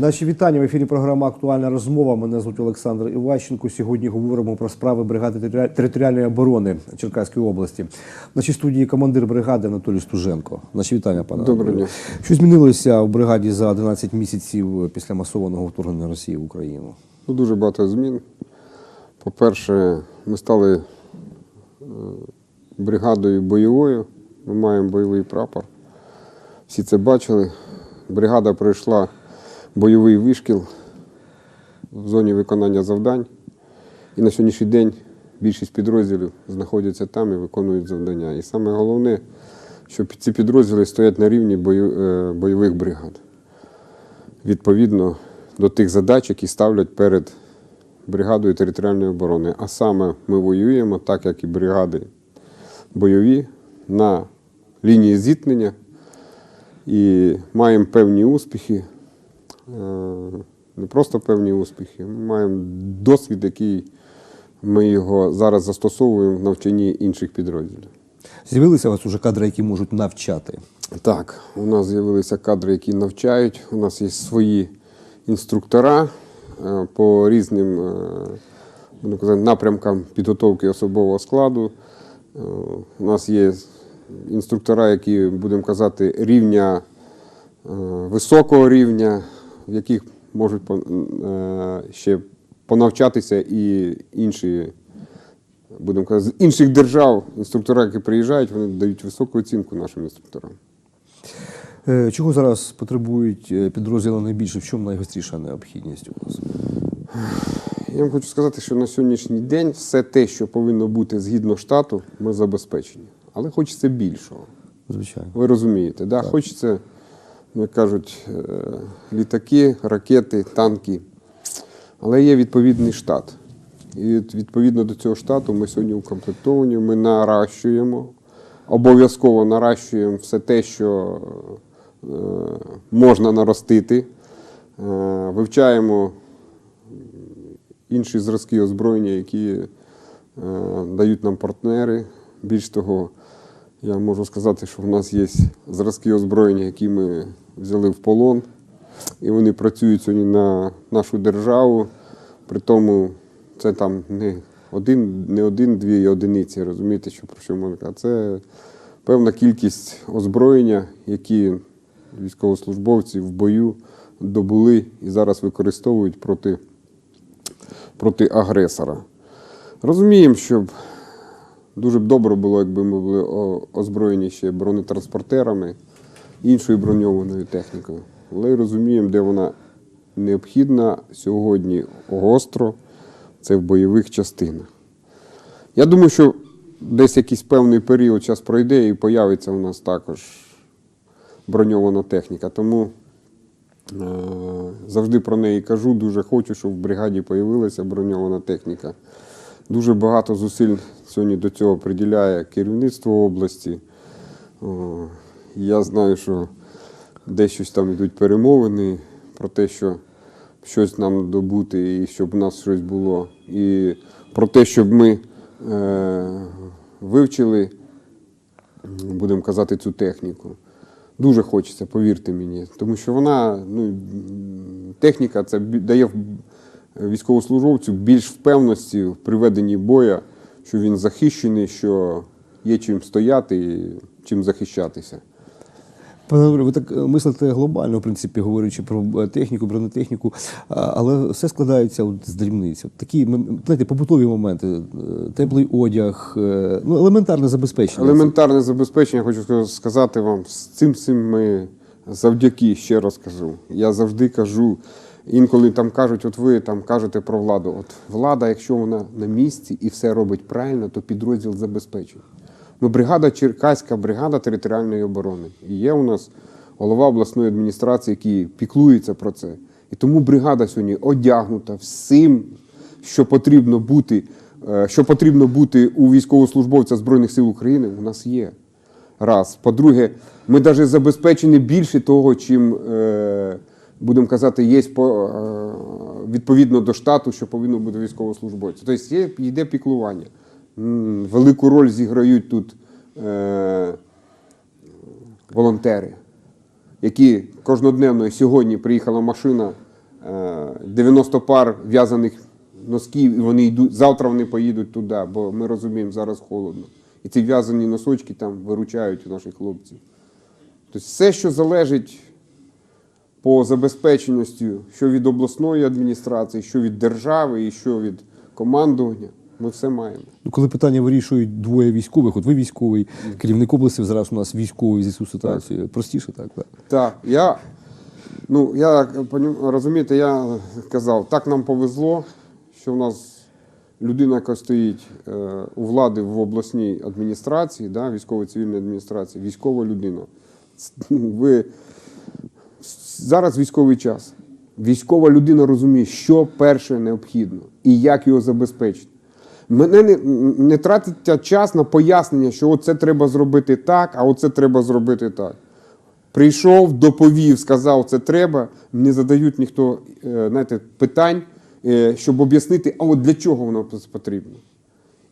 Наші вітання в ефірі. Програма Актуальна розмова. Мене звуть Олександр Іващенко. Сьогодні говоримо про справи бригади територіальної оборони Черкаської області. В нашій студії командир бригади Анатолій Стуженко. Наші вітання, пане Доброго Анатолію. дня. Що змінилося в бригаді за 11 місяців після масованого вторгнення Росії в Україну? Ну, дуже багато змін. По-перше, ми стали е, бригадою бойовою. Ми маємо бойовий прапор. Всі це бачили. Бригада пройшла бойовий вишкіл в зоні виконання завдань. І на сьогоднішній день більшість підрозділів знаходяться там і виконують завдання. І саме головне, що ці підрозділи стоять на рівні е, бойових бригад. відповідно до тих задач, які ставлять перед бригадою територіальної оборони. А саме ми воюємо, так як і бригади бойові, на лінії зіткнення і маємо певні успіхи. Е, Не просто певні успіхи, ми маємо досвід, який ми його зараз застосовуємо в навчанні інших підрозділів. З'явилися у вас уже кадри, які можуть навчати. Так, у нас з'явилися кадри, які навчають. У нас є свої інструктора е, по різним е, казати, напрямкам підготовки особового складу. У нас є інструктора, які, будемо казати, рівня високого рівня, в яких можуть е, ще понавчатися і інші будемо казати, з інших держав інструктора, які приїжджають, вони дають високу оцінку нашим інструкторам. Е, Чого зараз потребують е, підрозділи найбільше? В чому найгостріша необхідність у вас? Я вам хочу сказати, що на сьогоднішній день все те, що повинно бути згідно штату, ми забезпечені. Але хочеться більшого. Звичайно. Ви розумієте, да? хочеться, як кажуть, е, літаки, ракети, танки. Але є відповідний штат. І відповідно до цього штату ми сьогодні укомплектовані, ми наращуємо, обов'язково наращуємо все те, що е, можна наростити. Е, вивчаємо інші зразки озброєння, які дають нам партнери. Більш того, я можу сказати, що в нас є зразки озброєння, які ми взяли в полон, і вони працюють сьогодні на нашу державу. При тому це там не один, не один-дві одиниці, розумієте, що про що можна казати. Це певна кількість озброєння, які військовослужбовці в бою добули і зараз використовують проти проти агресора. Розуміємо, що дуже б добре було, якби ми були озброєні ще бронетранспортерами, іншою броньованою технікою. Але розуміємо, де вона необхідна сьогодні гостро, це в бойових частинах. Я думаю, що десь якийсь певний період час пройде і появиться у нас також броньована техніка. Тому Е, Завжди про неї кажу, дуже хочу, щоб в бригаді з'явилася броньована техніка. Дуже багато зусиль сьогодні до цього приділяє керівництво області. Я знаю, що десь щось там йдуть перемовини про те, що щось нам добути і щоб у нас щось було. І про те, щоб ми е, вивчили будемо казати, цю техніку. Дуже хочеться, повірте мені. Тому що вона, ну, техніка це дає військовослужбовцю більш впевненості в приведенні боя, що він захищений, що є чим стояти і чим захищатися. Пане Григорію, ви так е, мислите глобально, в принципі, говорячи про е, техніку, бронетехніку, але все складається от з дрібниць. От такі знаєте, побутові моменти, е, теплий одяг, е, ну елементарне забезпечення. Елементарне забезпечення, хочу ска- сказати вам, з цим цим ми завдяки, ще раз кажу. Я завжди кажу, інколи там кажуть, от ви там кажете про владу. От влада, якщо вона на місці і все робить правильно, то підрозділ забезпечить. Бригада Черкаська, бригада територіальної оборони. І є у нас голова обласної адміністрації, який піклується про це. І тому бригада сьогодні одягнута всім, що потрібно бути, е, що потрібно бути у військовослужбовця Збройних сил України, у нас є. Раз. По-друге, ми навіть забезпечені більше того, чим, е, будемо казати, є е, відповідно до штату, що повинно бути військовослужбовця. Тобто є, йде піклування. Велику роль зіграють тут е, волонтери, які кожнодневно сьогодні приїхала машина е, 90 пар в'язаних носків, і вони йдуть, завтра вони поїдуть туди, бо ми розуміємо, зараз холодно. І ці в'язані носочки там виручають у наших хлопців. Тобто все, що залежить по забезпеченості, що від обласної адміністрації, що від держави і що від командування, ми все маємо. Ну, коли питання вирішують двоє військових, от ви військовий, керівник області зараз у нас військовий за цю ситуацію. Простіше так, так. Так, я, ну, я розумієте, я казав, так нам повезло, що в нас людина, яка стоїть е, у влади в обласній адміністрації, да, військово-цивільній адміністрації, військова людина. Ну, Ви зараз військовий час. Військова людина розуміє, що перше необхідно і як його забезпечити. Мене не, не тратиться час на пояснення, що оце треба зробити так, а оце треба зробити так. Прийшов, доповів, сказав, це треба. Не задають ніхто е, знаєте, питань, е, щоб об'яснити, а от для чого воно потрібно.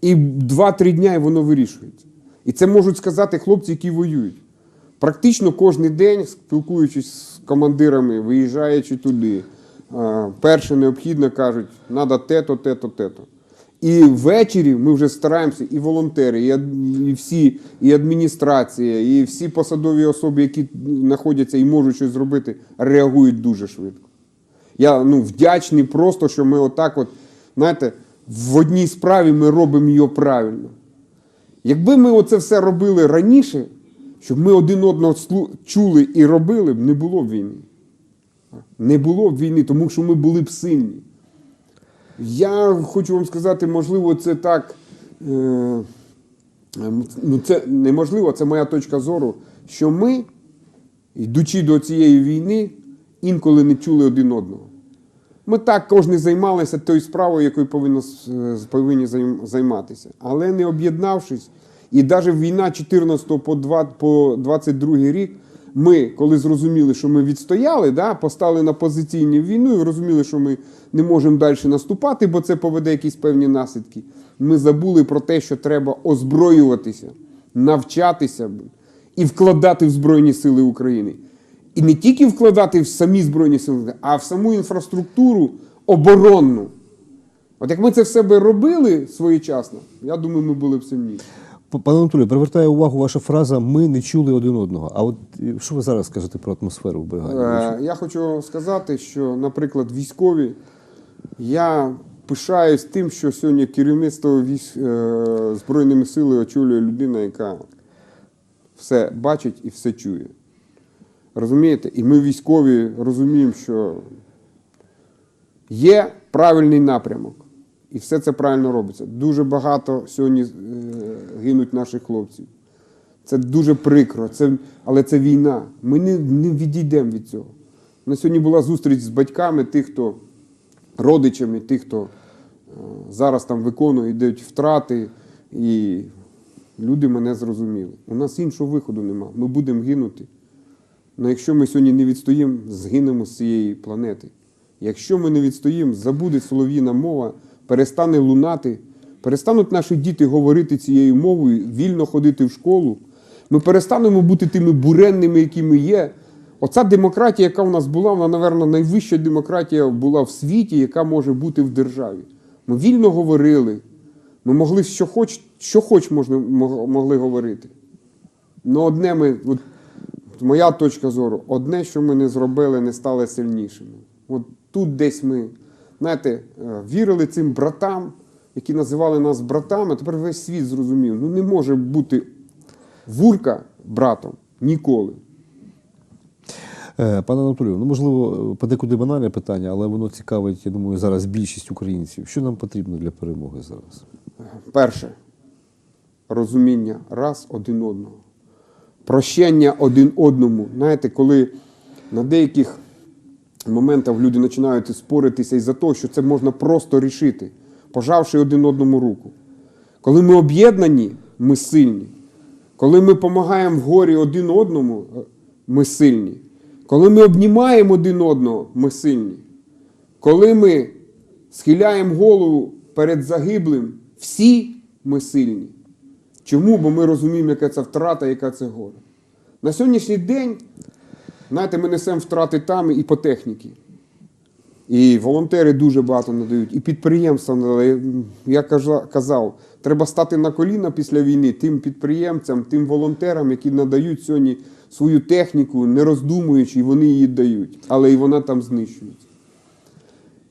І 2-3 дня і воно вирішується. І це можуть сказати хлопці, які воюють. Практично кожен день, спілкуючись з командирами, виїжджаючи туди, перше необхідно кажуть, треба те-то, те-то, те-то. І ввечері ми вже стараємося, і волонтери, і, і всі, і адміністрація, і всі посадові особи, які знаходяться і можуть щось зробити, реагують дуже швидко. Я ну, вдячний просто, що ми отак, от, знаєте, в одній справі ми робимо її правильно. Якби ми оце все робили раніше, щоб ми один одного чули і робили, б, не було б війни. Не було б війни, тому що ми були б сильні. Я хочу вам сказати, можливо, це так. Е, ем, ну, це неможливо, це моя точка зору, що ми, йдучи до цієї війни, інколи не чули один одного. Ми так кожен займалися тою справою, якою повинно, е, повинні займатися. Але не об'єднавшись, і навіть війна 14 по, 2, по 22 рік, ми, коли зрозуміли, що ми відстояли, да, постали на позиційні війну і розуміли, що ми не можемо далі наступати, бо це поведе якісь певні наслідки. Ми забули про те, що треба озброюватися, навчатися і вкладати в Збройні Сили України. І не тільки вкладати в самі Збройні Сили, а в саму інфраструктуру оборонну. От як ми це все би робили своєчасно, я думаю, ми були б сильніші. Пане Анатолію, привертає увагу ваша фраза Ми не чули один одного. А от е, що ви зараз скажете про атмосферу в бригаді? Е, Я хочу сказати, що, наприклад, військові, я пишаюсь тим, що сьогодні керівництво військ, е, Збройними силами очолює людина, яка все бачить і все чує. Розумієте? І ми військові розуміємо, що є правильний напрямок. І все це правильно робиться. Дуже багато сьогодні е, гинуть наших хлопців. Це дуже прикро, це, але це війна. Ми не, не відійдемо від цього. На сьогодні була зустріч з батьками тих, хто родичами, тих, хто е, зараз там виконує, йдуть втрати, і люди мене зрозуміли. У нас іншого виходу нема. Ми будемо гинути. Але якщо ми сьогодні не відстоїмо, згинемо з цієї планети. Якщо ми не відстоїмо, забуде солов'їна мова, перестане лунати, перестануть наші діти говорити цією мовою, вільно ходити в школу. Ми перестанемо бути тими буренними, які ми є. Оця демократія, яка в нас була, вона, напевно, найвища демократія була в світі, яка може бути в державі. Ми вільно говорили. Ми могли що хоч, що хоч можна, могли говорити. Ну, одне ми, от, моя точка зору, одне, що ми не зробили, не стали сильнішими. От тут десь ми, знаєте, е, вірили цим братам, які називали нас братами, тепер весь світ зрозумів. Ну не може бути вурка братом ніколи. Е, Пане Анатолію, ну можливо, подекуди банальне питання, але воно цікавить, я думаю, зараз більшість українців. Що нам потрібно для перемоги зараз? Перше розуміння раз один одного. Прощення один одному. Знаєте, коли на деяких моментах люди починають споритися із-за того, що це можна просто рішити, пожавши один одному руку. Коли ми об'єднані, ми сильні. Коли ми допомагаємо в горі один одному, е, ми сильні. Коли ми обнімаємо один одного, ми сильні. Коли ми схиляємо голову перед загиблим, всі ми сильні. Чому? Бо ми розуміємо, яка це втрата, яка це горе. На сьогоднішній день, знаєте, ми несемо втрати там і по техніці. І волонтери дуже багато надають, і підприємства надали. Я казав, треба стати на коліна після війни тим підприємцям, тим волонтерам, які надають сьогодні свою техніку, не роздумуючи, і вони її дають, але і вона там знищується.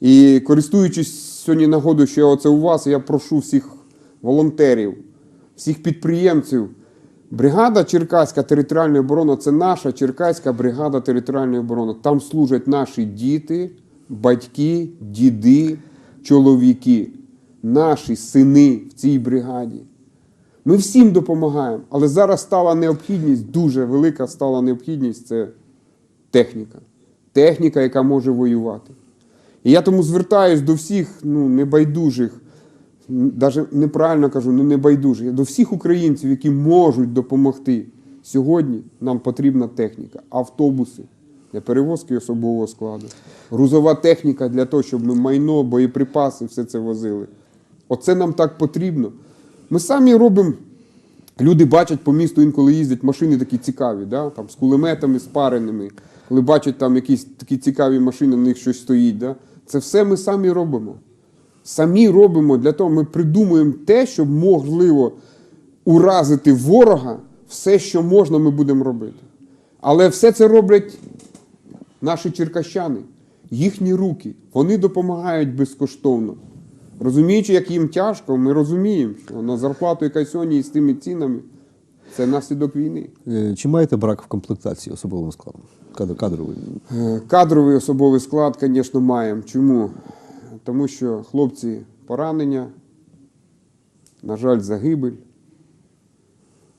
І користуючись сьогодні нагодою, що я оце у вас, я прошу всіх волонтерів, всіх підприємців. Бригада Черкаська територіальної оборони це наша Черкаська бригада територіальної оборони. Там служать наші діти, батьки, діди, чоловіки, наші сини в цій бригаді. Ми всім допомагаємо, але зараз стала необхідність, дуже велика стала необхідність це техніка. Техніка, яка може воювати. І я тому звертаюсь до всіх ну, небайдужих, навіть неправильно кажу, не небайдужих, до всіх українців, які можуть допомогти. Сьогодні нам потрібна техніка, автобуси для перевозки особового складу, грузова техніка для того, щоб ми майно, боєприпаси, все це возили. Оце нам так потрібно. Ми самі робимо. Люди бачать по місту інколи їздять машини такі цікаві, да? там, з кулеметами спареними. Коли бачать там якісь такі цікаві машини, на них щось стоїть. Да? Це все ми самі робимо. Самі робимо для того, ми придумуємо те, щоб можливо уразити ворога, все, що можна, ми будемо робити. Але все це роблять наші черкащани, їхні руки. Вони допомагають безкоштовно. Розуміючи, як їм тяжко, ми розуміємо, що на зарплату, яка сьогодні і з тими цінами, це наслідок війни. Е, Чи маєте брак в комплектації особовим складом? Кадровий. Е, Кадровий особовий склад, звісно, маємо. Чому? Тому що хлопці поранення, на жаль, загибель.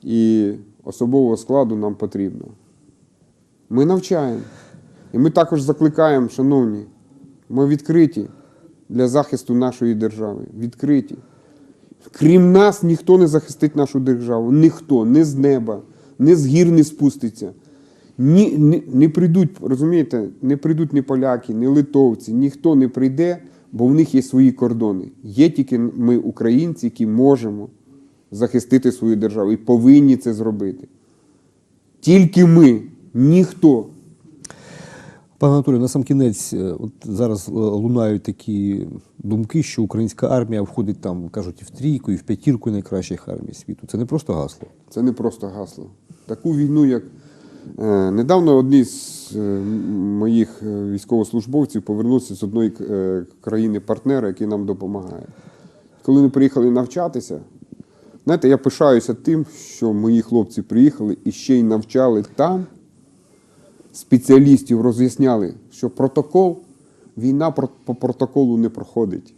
І особового складу нам потрібно. Ми навчаємо. І ми також закликаємо, шановні, ми відкриті для захисту нашої держави. Відкриті. Крім нас, ніхто не захистить нашу державу. Ніхто, не з неба, не з гір не спуститься. Ні, не, не прийдуть, розумієте, не прийдуть ні поляки, ні литовці, ніхто не прийде, бо в них є свої кордони. Є тільки ми, українці, які можемо захистити свою державу і повинні це зробити. Тільки ми, ніхто. Пане Анатолію, на сам кінець, е, от зараз е, лунають такі думки, що українська армія входить там, кажуть, і в трійку, і в п'ятірку найкращих армій світу. Це не просто гасло. Це не просто гасло. Таку війну, як недавно одні з е, моїх е, військовослужбовців повернувся з одної е, країни-партнера, який нам допомагає. Коли вони приїхали навчатися, знаєте, я пишаюся тим, що мої хлопці приїхали і ще й навчали там спеціалістів, роз'ясняли, що протокол, війна по протоколу не проходить.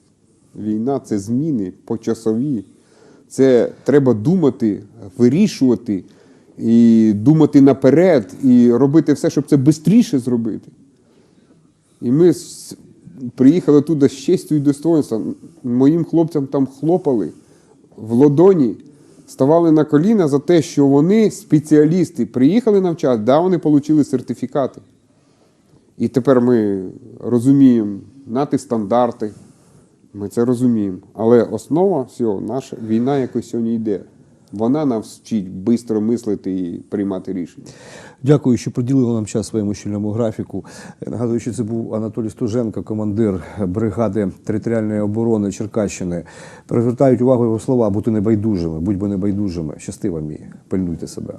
Війна це зміни почасові. Це треба думати, вирішувати і думати наперед, і робити все, щоб це швидше зробити. І ми приїхали туди з честю і достоинством. Моїм хлопцям там хлопали в ладоні, ставали на коліна за те, що вони спеціалісти, приїхали навчати, да, вони отримали сертифікати. І тепер ми розуміємо нати стандарти, ми це розуміємо. Але основа всього, наша війна якось сьогодні йде. Вона нас вчить швидко мислити і приймати рішення. Дякую, що приділили нам час своєму щільному графіку. Е, Нагадую, що це був Анатолій Стуженко, командир бригади територіальної оборони Черкащини. Привертають увагу його слова бути небайдужими, будь-бо небайдужими. Щасти вам і пильнуйте себе.